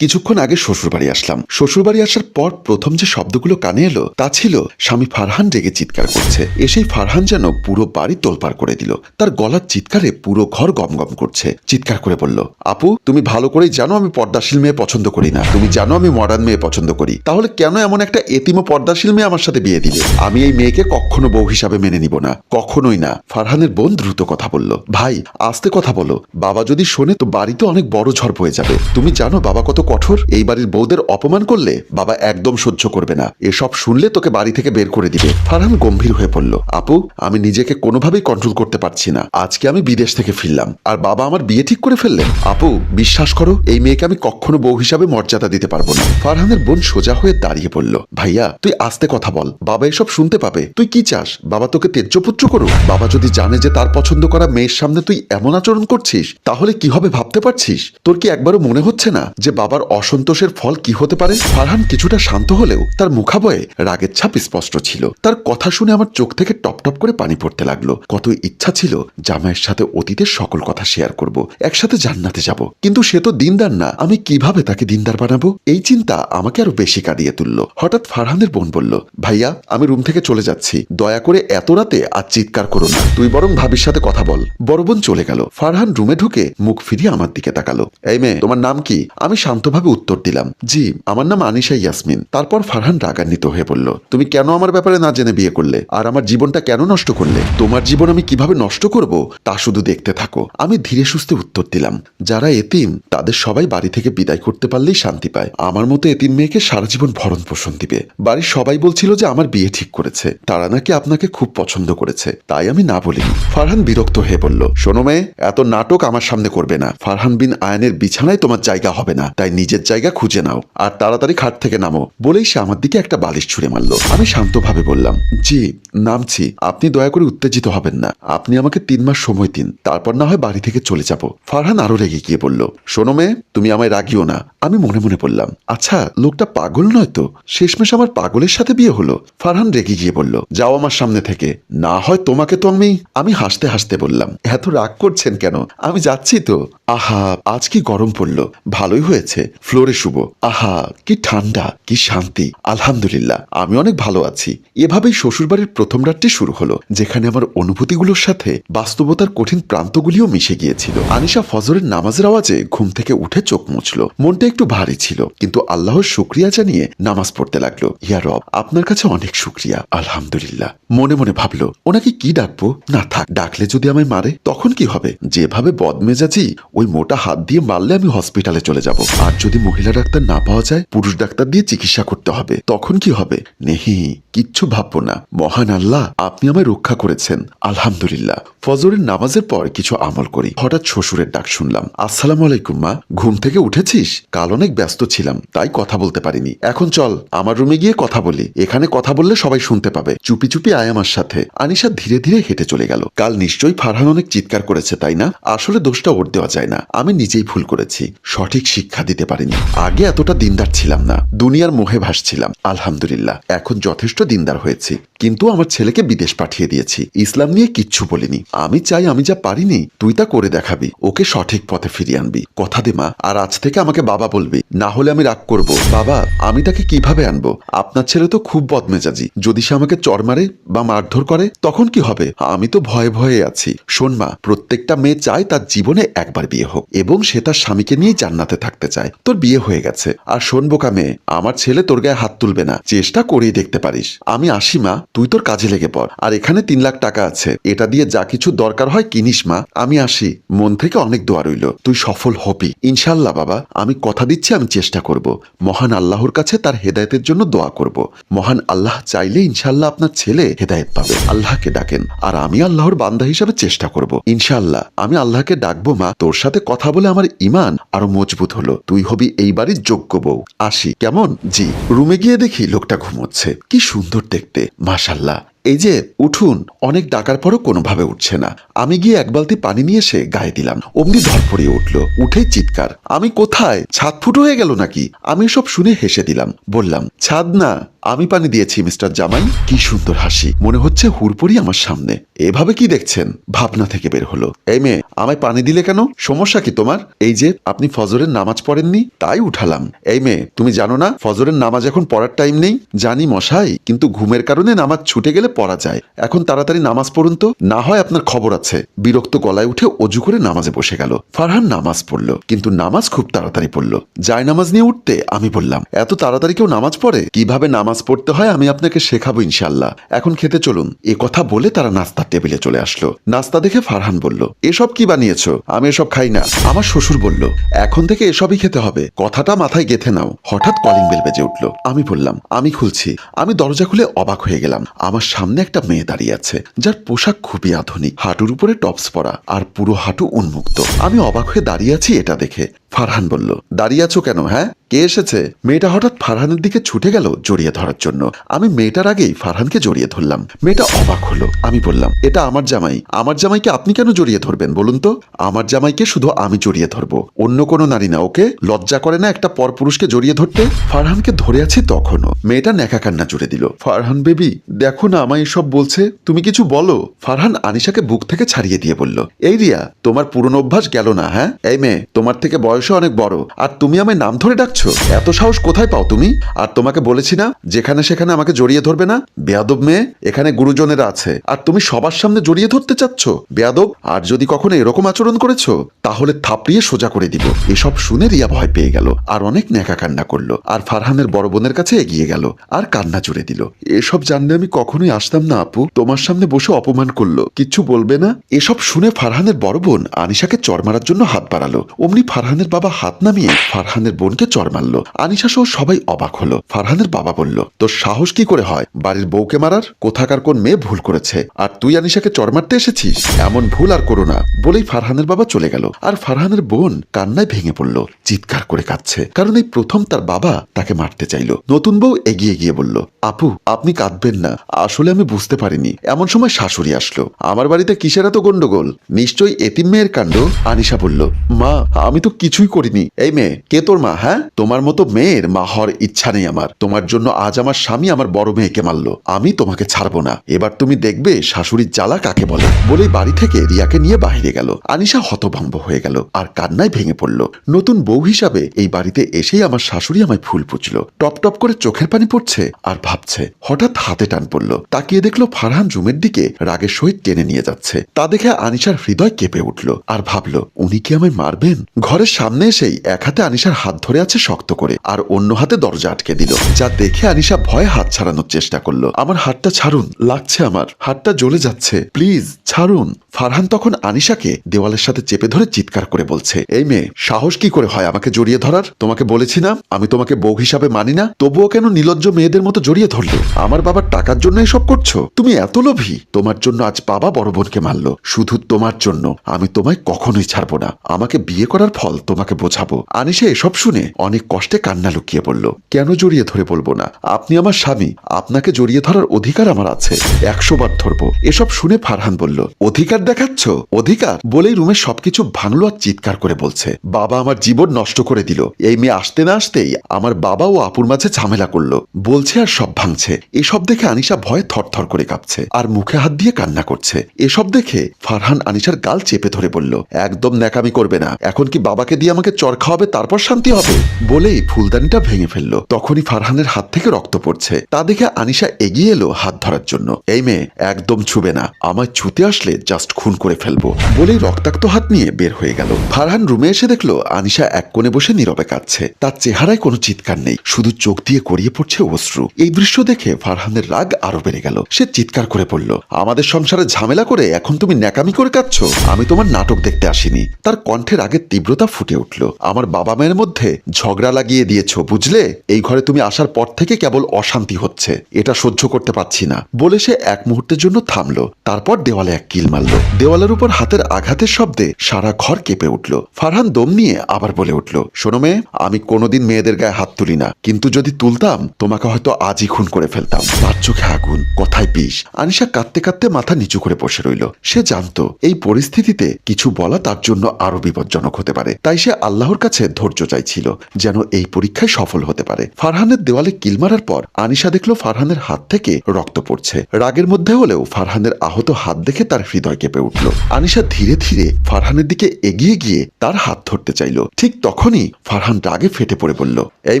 কিছুক্ষণ আগে শ্বশুরবাড়ি আসলাম। শ্বশুরবাড়ি আসার পর প্রথম যে শব্দগুলো কানে এলো, তা ছিল, স্বামী ফারহান রেগে চিৎকার করছে। এসেই ফারহান যেন পুরো বাড়ি তোলপাড় করে দিল। তার গলার চিৎকারে পুরো ঘর গমগম করছে। চিৎকার করে বলল, আপু, তুমি ভালো করেই জানো আমি পর্দাশীল মেয়ে পছন্দ করি না। তুমি জানো আমি মডার্ন মেয়ে পছন্দ করি। তাহলে কেন এমন একটা এতিম পর্দাশীল মেয়ে আমার সাথে বিয়ে দিলে? আমি এই মেয়েকে কখনো বউ হিসাবে মেনে নিব না। কখনোই না। ফারহানের বোন দ্রুত কথা বলল, ভাই, আস্তে কথা বলো। বাবা যদি শোনে তো বাড়িতে অনেক বড় ঝড় বয়ে যাবে। তুমি জানো বাবা কত কঠোর, এই বাড়ির বউদের অপমান করলে বাবা একদম সহ্য করবে না। এসব শুনলে তোকে বাড়ি থেকে বের করে দিবে। ফারহান গম্ভীর হয়ে পড়ল। আপু, আমি নিজেকে কোনোভাবেই কন্ট্রোল করতে পারছি না। আজকে আমি বিদেশ থেকে ফিরলাম। আর বাবা আমার বিয়ে ঠিক করে ফেললেন। আপু, বিশ্বাস করো, এই মেয়েকে আমি কখনো বউ হিসাবে মর্যাদা দিতে পারব না। ফারহানের বোন সোজা হয়ে দাঁড়িয়ে পড়ল। ভাইয়া, তুই আস্তে কথা বল। বাবা এসব শুনতে পাবে। তুই কি চাস? বাবা তোকে তেজ্যপুত্র করুক। বাবা যদি জানে যে তার পছন্দ করা মেয়ের সামনে তুই এমন আচরণ করছিস, তাহলে কি হবে ভাবতে পারছিস? তোর কি একবারও মনে হচ্ছে না যে বাবার অসন্তোষের ফল কি হতে পারে? ফারহান কিছুটা শান্ত হলেও তার মুখাবয়ে রাগের ছাপ স্পষ্ট ছিল। তার কথা শুনে আমার চোখ থেকে টপ টপ করে পানি পড়তে লাগল। কত ইচ্ছা ছিল জামাইয়ের সাথে অতীতের সকল কথা শেয়ার করব, একসাথে জান্নাতে যাব। কিন্তু সে তো দিনদার না, আমি কীভাবে তাকে দিনদার বানাবো? এই চিন্তা আমাকে আরও বেশি কাঁদিয়ে তুলল। হঠাৎ ফারহানের বোন বলল, ভাইয়া, আমি রুম থেকে চলে যাচ্ছি। দয়া করে এত রাতে আর চিৎকার করো না। তুই বরং ভাবির সাথে কথা বল। বড় বোন চলে গেল। ফারহান রুমে ঢুকে মুখ ফিরিয়ে আমার দিকে তাকালো। এই মেয়ে, তোমার নাম কি? আমি শান্তভাবে উত্তর দিলাম। জি, আমার নাম আনিশা ইয়াসমিন। তারপর ফারহান রাগান্বিত হয়ে বলল, তুমি কেন আমার ব্যাপারে না জেনে বিয়ে করলে? আর আমার জীবনটা কেন নষ্ট করলে? তোমার জীবন আমি কীভাবে নষ্ট করব? তা শুধু দেখতে থাকো। আমি ধীরে সুস্থে উত্তর দিলাম, যারা এতিম, তাদের সবাই বাড়ি থেকে বিদায় করতে পারলেই শান্তি পায়। আমার মতো এতিম মেয়েকে সারা জীবন ভরণ পোষণ দিবে। বাড়ির সবাই বলছিল যে আমার বিয়ে ঠিক করেছে। তারা নাকি আপনাকে খুব পছন্দ করেছে। তাই আমি না বলি। ফারহান বিরক্ত হয়ে বলল, শোনো মেয়ে, এত নাটক আমার সামনে করবে না। ফারহান বিন আয়নের বিছানায় তোমার জায়গা হবে না। তাই নিজের জায়গা খুঁজে নাও আর তাড়াতাড়ি খাট থেকে নামো। বলেই সে আমার দিকে একটা বালিশ ছুঁড়ে মারলো। আমি শান্তভাবে বললাম, জি, নামছি। আপনি দয়া করে উত্তেজিত হবেন না। আপনি আমাকে তিন মাস সময় দিন। তারপর না হয় বাড়ি থেকে চলে যাব। ফারহান আরও রেগে গিয়ে বলল, শোনো মেয়ে, তুমি আমায় রাগিও না। আমি মনে মনে বললাম আচ্ছা লোকটা পাগল নয় তো? শেষমেশ আমার পাগলের সাথে বিয়ে হলো? ফারহান রেগে গিয়ে বলল, যাও আমার সামনে থেকে। না হয় তোমাকে তো আমি আমি হাসতে হাসতে বললাম, এত রাগ করছেন কেন? আমি যাচ্ছি তো। আহা, আজ কি গরম পড়ল? ভালোই হয়েছে। ফ্লোরে শুভ আহা, কি ঠান্ডা, কি শান্তি। আলহামদুলিল্লাহ, আমি অনেক ভালো আছি। এভাবেই শ্বশুরবাড়ির প্রথম রাতটি শুরু হলো, যেখানে আমার অনুভূতিগুলোর সাথে বাস্তবতার কঠিন প্রান্তগুলিও মিশে গিয়েছিল। আনিশা ফজরের নামাজের আওয়াজে ঘুম থেকে উঠে চোখ মুছল। মনটা একটু ভারী ছিল, কিন্তু আল্লাহর শুক্রিয়া জানিয়ে নামাজ পড়তে লাগল। ইয়া রব, আপনার কাছে অনেক শুক্রিয়া। আলহামদুলিল্লাহ। মনে মনে ভাবলো, ওনাকে কি ডাকবো? না থাক, ডাকলে যদি আমায় মারে, তখন কি হবে? যেভাবে বদমেজাজি ওই মোটা হাত দিয়ে মারলে আমি হসপিটালে চলে যাব। আর যদি মহিলা ডাক্তার না পাওয়া যায়, পুরুষ ডাক্তার দিয়ে চিকিৎসা করতে হবে। তখন কি হবে? নেহি, কিচ্ছু ভাববো না। মহান আল্লাহ, আপনি আমায় রক্ষা করেছেন। আলহামদুলিল্লাহ। ফজরের নামাজের পর কিছু আমল করি। হঠাৎ শ্বশুরের ডাক শুনলাম। আসসালামু আলাইকুম, মা। ঘুম থেকে উঠেছিস? কাল অনেক ব্যস্ত ছিলাম, তাই কথা বলতে পারিনি। এখন চল, আমার রুমে গিয়ে কথা বলি। এখানে কথা বললে সবাই শুনতে পাবে। চুপি চুপি আয় আমার সাথে। আনিশা ধীরে ধীরে হেঁটে চলে গেল। কাল নিশ্চয়ই ফারহান অনেক চিৎকার করেছে, তাই না? আসলে দোষটা ওর দেওয়া যায় না, আমি নিজেই ভুল করেছি। সঠিক শিক্ষা দিতে পারিনি। আগে এতটা দিনদার ছিলাম না। দুনিয়ার মোহে ভাসছিলাম। আলহামদুলিল্লাহ, এখন যথেষ্ট দিনদার হয়েছি। কিন্তু আমার ছেলেকে বিদেশ পাঠিয়ে দিয়েছি। ইসলাম নিয়ে কিচ্ছু বলিনি। আমি চাই আমি যা পারিনি, তুই তা করে দেখাবি। ওকে সঠিক পথে ফিরিয়ে আনবি। কথা দে মা, আর আজ থেকে আমাকে বাবা বলবি। না হলে আমি রাগ করব। বাবা, আমি তাকে কীভাবে আনব? আপনার ছেলে তো খুব বদমেজাজি। যদি সে আমাকে চর মারে বা মারধর করে, তখন কি হবে? আমি তো ভয়ে ভয়ে আছি। শোন মা, প্রত্যেকটা মেয়ে চায় তার জীবনে একবার বিয়ে। হোক। এবং সে তার স্বামীকে নিয়ে জান্নাতে থাকতে চায়। তোর বিয়ে হয়ে গেছে। আর শোন বোকা মেয়ে, আমার ছেলে তোর গায়ে হাত তুলবে না। চেষ্টা করেই দেখতে পারিস। আমি আসি, মা। তুই তোর কাজে লেগে পড়। আর এখানে তিন লাখ টাকা আছে। এটা দিয়ে যা কিছু দরকার হয় কিনিস, মা। আমি আসি। মন থেকে অনেক দোয়া রইল। তুই সফল হবি। ইনশাল্লাহ বাবা। আমি কথা দিচ্ছি, আমি চেষ্টা করব। মহান আল্লাহর কাছে তার হেদায়েতের জন্য দোয়া করব। মহান আল্লাহ চাইলে ইনশাল্লাহ আপনার ছেলে হেদায়েত পাবে। আল্লাহকে ডাকেন। আর আমি আল্লাহর বান্দা হিসাবে চেষ্টা করব। ইনশাল্লাহ আমি আল্লাহকে ডাকবো, মা। তোর সাথে কথা বলে আমার ইমান আরও মজবুত হলো। তুই হবি এই বাড়ির যোগ্য বউ। আসি, কেমন? জি। রুমে গিয়ে দেখি লোকটা ঘুমোচ্ছে। কি সুন্দর দেখতে, মাশাল্লাহ। এই যে, উঠুন, অনেক ডাকার পরও কোনোভাবে উঠছে না। আমি গিয়ে এক বালতি পানি নিয়ে এসে গায়ে দিলাম। অমনি ধরপড়িয়ে উঠল। উঠেই চিৎকার। আমি কোথায়? ছাদ ফুটো হয়ে গেল নাকি? আমি সব শুনে হেসে দিলাম। বললাম, ছাদ না। আমি পানি দিয়েছি, মিস্টার জামাই। কি সুন্দর হাসি। মনে হচ্ছে হুরপরি আমার সামনে। এভাবে কি দেখছেন? ভাবনা থেকে বের হলো। এই মেয়ে, আমায় পানি দিলে কেন? সমস্যা কি তোমার? এই যে, আপনি ফজরের নামাজ পড়েননি, তাই উঠালাম। এই মেয়ে, তুমি জানো না, ফজরের নামাজ এখন পড়ার টাইম নেই? জানি মশাই, কিন্তু ঘুমের কারণে নামাজ ছুটে গেলে পড়া যায়। এখন তাড়াতাড়ি নামাজ পড়ুন তো। না হয় আপনার খবর আছে। বিরক্ত গলায় উঠে অজু করে নামাজে বসে গেল। ফারহান নামাজ পড়ল, কিন্তু নামাজ খুব তাড়াতাড়ি পড়ল। যায় নামাজ নিয়ে উঠতে, আমি বললাম, এত তাড়াতাড়ি কেউ নামাজ পড়ে? কীভাবে নামাজ পড়তে হয়, আমি আপনাকে শেখাবো ইনশাল্লাহ এখন খেতে চলুন। এ কথা বলে তারা নাস্তার টেবিলে চলে আসলো। নাস্তা দেখে ফারহান বলল, এসব কি বানিয়েছ? আমি এসব খাই না। আমার শ্বশুর বলল, এখন থেকে এসবই খেতে হবে। কথাটা মাথায় গেথে নাও। হঠাৎ কলিং বেল বেজে উঠল। আমি বললাম, আমি খুলছি। আমি দরজা খুলে অবাক হয়ে গেলাম। আমার সামনে একটা মেয়ে দাঁড়িয়ে আছে, যার পোশাক খুবই আধুনিক, হাঁটুর উপরে টপস পরা, আর পুরো হাঁটু উন্মুক্ত। আমি অবাক হয়ে দাঁড়িয়ে আছি এটা দেখে। ফারহান বলল, দাঁড়িয়ে আছো কেন হ্যাঁ? কে এসেছে? মেয়েটা হঠাৎ ফারহানের দিকে ছুটে গেল জড়িয়ে ধরার জন্য। আমি মেয়েটার আগেই ফারহানকে জড়িয়ে ধরলাম। মেয়েটা অবাক হলো। আমি বললাম, এটা আমার জামাই। আমার জামাইকে আপনি কেন জড়িয়ে ধরবেন বলুন তো? আমার জামাইকে শুধু আমি জড়িয়ে ধরবো। অন্য কোনো নারী না ওকে? লজ্জা করে না একটা পরপুরুষকে জড়িয়ে ধরতে? ফারহানকে ধরে আছি তখনও। মেয়েটা নেকা কান্না জুড়ে দিল। ফারহান বেবি, দেখো না আমায় এসব বলছে। তুমি কিছু বলো? ফারহান আনিশাকে বুক থেকে ছাড়িয়ে দিয়ে বলল, এই রিয়া, তোমার পুরনো অভ্যাস গেল না হ্যাঁ? এই মেয়ে, তোমার থেকে বয়সে অনেক বড়। আর তুমি আমায় নাম ধরে ডাকছো এত সাহস কোথায় পাও তুমি? আর তোমাকে বলেছি না, যেখানে সেখানে আমাকে জড়িয়ে ধরবে না? বেয়াদব মেয়ে, এখানে গুরুজনেরা আছে। আর তুমি সবার সামনে জড়িয়ে ধরতে চাচ্ছ? বেয়াদব, আর যদি কখনো এরকম আচরণ করেছ, তাহলে থাপড়িয়ে সোজা করে দিব। এসব শুনে রিয়া ভয় পেয়ে গেল, আর অনেক ন্যাকা কান্না করল, আর ফারহানের বড় বোনের কাছে এগিয়ে গেল, আর কান্না জুড়ে দিল। এসব জানলে আমি কখনোই আসতাম না, আপু। তোমার সামনে বসে অপমান করল। কিচ্ছু বলবে না? এসব শুনে ফারহানের বড় বোন আনিশাকে চর মারার জন্য হাত বাড়ালো। অমনি ফারহানের বাবা হাত নামিয়ে ফারহানের বোনকে চর মারলো আনিশা সহ সবাই অবাক হলো। ফারহানের বাবা বলল, তোর সাহস কি করে হয়? বাড়ির বউকে মারার? কোথাকার কোন মেয়ে ভুল করেছে? আর তুই আনিশাকে চর মারতে এসেছিস? এমন ভুল আর করো না। বলেই ফারহানের বাবা চলে গেল। আর ফারহানের বোন কান্নায় ভেঙে পড়ল, চিৎকার করে কাঁদছে। কারণ এই প্রথম তার বাবা তাকে মারতে চাইল। নতুন বউ এগিয়ে গিয়ে বলল, আপু, আপনি কাঁদবেন না। আসলে আমি বুঝতে পারিনি। এমন সময় শাশুড়ি আসলো। আমার বাড়িতে কিসের এত গন্ডগোল? নিশ্চয়ই এতিম মেয়ের কাণ্ড? আনিশা বলল, মা, আমি তো কিছুই করিনি। এই মেয়ে, কে তোর মা হ্যাঁ? তোমার মতো মেয়ের মা হওয়ার ইচ্ছা নেই আমার। তোমার জন্য আজ আমার স্বামী আমার বড় মেয়েকে মারলো। আমি তোমাকে ছাড়বো না। এবার তুমি দেখবে শাশুড়ির জ্বালা কাকে বলে। বলেই বাড়ি থেকে রিয়াকে নিয়ে বাইরে গেল। আনিশা হতভম্ব হয়ে গেল আর কান্নায় ভেঙে পড়ল। নতুন বউ হিসাবে এই বাড়িতে এসেই আমার শাশুড়ি আমায় ফুল পুছল টপ টপ করে চোখের পানি পড়ছে আর ভাবছে। হঠাৎ হাতে টান পড়ল। তাকিয়ে দেখল ফারহান রুমের দিকে রাগের সহিত টেনে নিয়ে যাচ্ছে। তা দেখে আনিশার হৃদয় কেঁপে উঠল আর ভাবলো, উনি কি আমায় মারবেন? ঘরের সামনে এসেই এক হাতে আনিশার হাত ধরে আছে শক্ত করে, আর অন্য হাতে দরজা আটকে দিল, যা দেখে আনিশা ভয়ে হাত ছাড়ানোর চেষ্টা করল। আমার হাতটা ছাড়ুন, লাগছে আমার। হাতটা জ্বলে যাচ্ছে। প্লিজ, ছাড়ুন। ফারহান তখন আনিশাকে দেওয়ালের সাথে চেপে ধরে চিৎকার করে বলছে, এই মেয়ে, সাহস কি করে হয় আমাকে জড়িয়ে ধরার? তোমাকে বলেছি না? আমি তোমাকে বউ হিসাবে মানি না? তবুও কেন নিলজ্জ মেয়েদের মতো জড়িয়ে ধরলে? আমার বাবার টাকার জন্য এসব করছ? তুমি এত লোভী। তোমার জন্য আজ বাবা বড় বোনকে মারলো। শুধু তোমার জন্য। আমি তোমায় কখনোই ছাড়বো না। আমাকে বিয়ে করার ফল তোমাকে বোঝাবো। আনিশা এসব শুনে অনেক কষ্টে কান্না লুকিয়ে পড়ল। কেন জড়িয়ে ধরে বলব না? আপনি আমার স্বামী। আপনাকে জড়িয়ে ধরার অধিকার আমার আছে। একশো বার ধরবো। এসব শুনে ফারহান বলল, অধিকার দেখাচ্ছ? অধিকার? বলেই রুমে সবকিছু ভাঙলো আর চিৎকার করে বলছে, বাবা আমার জীবন নষ্ট করে দিল। এই মেয়ে আসতে না আসতেই আমার বাবা ও আপুর মাঝে ঝামেলা করল। বলছে আর সব ভাঙছে। এসব দেখে আনিশা ভয়ে থরথর করে কাঁপছে আর মুখে হাত দিয়ে কান্না করছে। এসব দেখে ফারহান আনিশার গাল চেপে ধরে বলল, একদম ন্যাকামি করবে না। এখন কি বাবাকে দিয়ে আমাকে চর খাওয়াবে, তারপর শান্তি হবে? বলেই ফুলদানিটা ভেঙে ফেলল। তখনই ফারহানের হাত থেকে রক্ত পড়ছে। তা দেখে আনিশা এগিয়ে এলো হাত ধরার জন্য। এই মেয়ে একদম ছুবে না। আমায় ছুতে আসলে জাস্ট খুন করে ফেলব বলেই রক্তাক্ত হাত নিয়ে বের হয়ে গেল। ফারহান রুমে এসে দেখল আনিশা এক কোণে বসে নীরবে কাঁদছে। তার চেহারায় কোনো চিৎকার নেই। শুধু চোখ দিয়ে গড়িয়ে পড়ছে অশ্রু। এই দৃশ্য দেখে ফারহানের রাগ আরও বেড়ে গেল। সে চিৎকার করে পড়ল আমাদের সংসারে ঝামেলা করে এখন তুমি ন্যাকামি করে কাঁদছো? আমি তোমার নাটক দেখতে আসিনি। তার কণ্ঠের আগে তীব্রতা ফুটে উঠল। আমার বাবা মায়ের মধ্যে ঝগড়া লাগিয়ে দিয়েছ, বুঝলে? এই ঘরে তুমি আসার পর থেকে কেবল অশান্তি হচ্ছে। এটা সহ্য করতে পারছি না। বলে সে এক মুহূর্তের জন্য থামলো। তারপর দেওয়ালে এক কিল মারল। দেওয়ালের উপর হাতের আঘাতের শব্দে সারা ঘর কেঁপে উঠল। ফারহান দম নিয়ে আবার বলে উঠল, শোনো মেয়ে, আমি কোনোদিন মেয়েদের গায়ে হাত তুলি না। কিন্তু যদি তুলতাম, তোমাকে হয়তো আজই খুন করে ফেলতাম। তার চোখে আগুন, কথায় বিষ। আনিশা কাঁদতে কাঁদতে মাথা নিচু করে বসে রইল। সে জানতো, এই পরিস্থিতিতে কিছু বলা তার জন্য আরও বিপজ্জনক হতে পারে। তাই সে আল্লাহর কাছে ধৈর্য চাইছিল। যেন এই পরীক্ষায় সফল হতে পারে। ফারহানের দেওয়ালে কিল মারার পর আনিশা দেখল ফারহানের হাত থেকে রক্ত পড়ছে। রাগের মধ্যে হলেও ফারহানের আহত হাত দেখে তার হৃদয় কেঁপে উঠল। আনিশা ধীরে ধীরে ফারহানের দিকে এগিয়ে গিয়ে তার হাত ধরতে চাইল। ঠিক তখনই ফারহান রাগে ফেটে পড়ে বলল, এই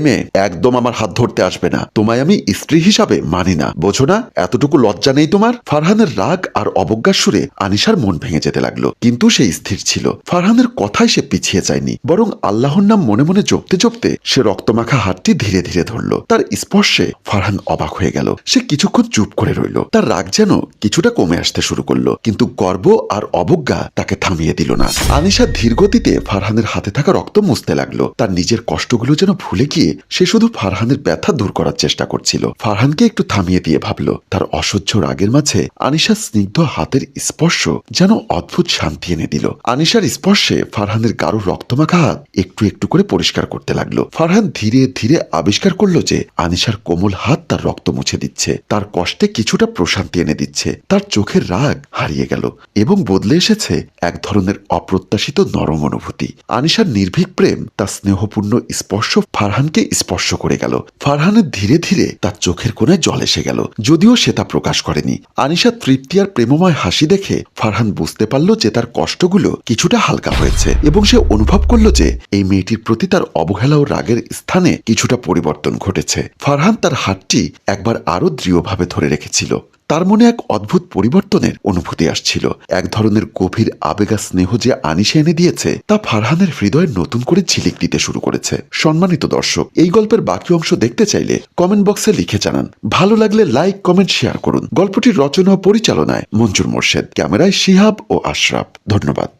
মেয়ে, একদম আমার হাত ধরতে আসবে না। তোমায় আমি স্ত্রী হিসাবে মানি না। বোঝো না, এতটুকু লজ্জা নেই তোমার? ফারহানের রাগ আর অবজ্ঞার সুরে আনিশার মন ভেঙে যেতে লাগল। কিন্তু সে স্থির ছিল। ফারহানের কথায় সে পিছিয়ে যায়নি। বরং আল্লাহর নাম মনে মনে জপতে জপতে সে রক্তমাখা হাতটি ধীরে ধীরে ধরল। তার স্পর্শে ফারহান অবাক হয়ে গেল। সে কিছুক্ষণ চুপ করে রইল। তার রাগ যেন কিছুটা কমে আসতে শুরু করল, কিন্তু গর্ব আর অবজ্ঞা তাকে থামিয়ে দিল না। আনিশা ধীরগতিতে ফারহানের হাতে থাকা রক্ত মুছতে লাগল। তার নিজের কষ্টগুলো যেন ভুলে গিয়ে সে শুধু ফারহানের ব্যথা দূর করার চেষ্টা করছিল। ফারহানকে একটু থামিয়ে দিয়ে ভাবলো, তার অসহ্য রাগের মাঝে আনিশার স্নিগ্ধ হাতের স্পর্শ যেন অদ্ভুত শান্তি এনে দিল। আনিশার স্পর্শে ফারহানের গাঢ় রক্তমাখা হাত একটু একটু করে পরিষ্কার করতে লাগল। ফারহান ধীরে ধীরে আবিষ্কার করল যে আনিশার কোমল হাত তার রক্ত মুছে দিচ্ছে। তার কষ্টে কিছুটা প্রশান্তি এনে দিচ্ছে। তার চোখের রাগ হারিয়ে গেল এবং বদলে এসেছে এক ধরনের অপ্রত্যাশিত নরম অনুভূতি। আনিশার নির্ভীক প্রেম তার স্নেহপূর্ণ স্পর্শ ফারহানকে স্পর্শ করে গেল। ফারহানের ধীরে ধীরে তার চোখের কোণায় জল এসে গেল। যদিও সে তা প্রকাশ করেনি। আনিশার তৃপ্তি আর প্রেমময় হাসি দেখে ফারহান বুঝতে পারল যে তার কষ্টগুলো কিছুটা হালকা হয়েছে এবং সে অনুভব করল যে এই মেয়েটির প্রতি তার অবহেলা ও রাগের স্থানে কিছুটা পরিবর্তন ঘটেছে। ফারহান তার হাতটি একবার আরও দৃঢ়ভাবে ধরে রেখেছিল। তার মনে এক অদ্ভুত পরিবর্তনের অনুভূতি আসছিল। এক ধরনের গভীর আবেগা স্নেহ যে আনিসে এনে দিয়েছে, তা ফারহানের হৃদয়ে নতুন করে ঝিলিক দিতে শুরু করেছে। সম্মানিত দর্শক, এই গল্পের বাকি অংশ দেখতে চাইলে কমেন্ট বক্সে লিখে জানান। ভালো লাগলে লাইক, কমেন্ট, শেয়ার করুন। গল্পটির রচনা ও পরিচালনায় মঞ্জুর মোর্শেদ। ক্যামেরায় শিহাব ও আশরাফ। ধন্যবাদ।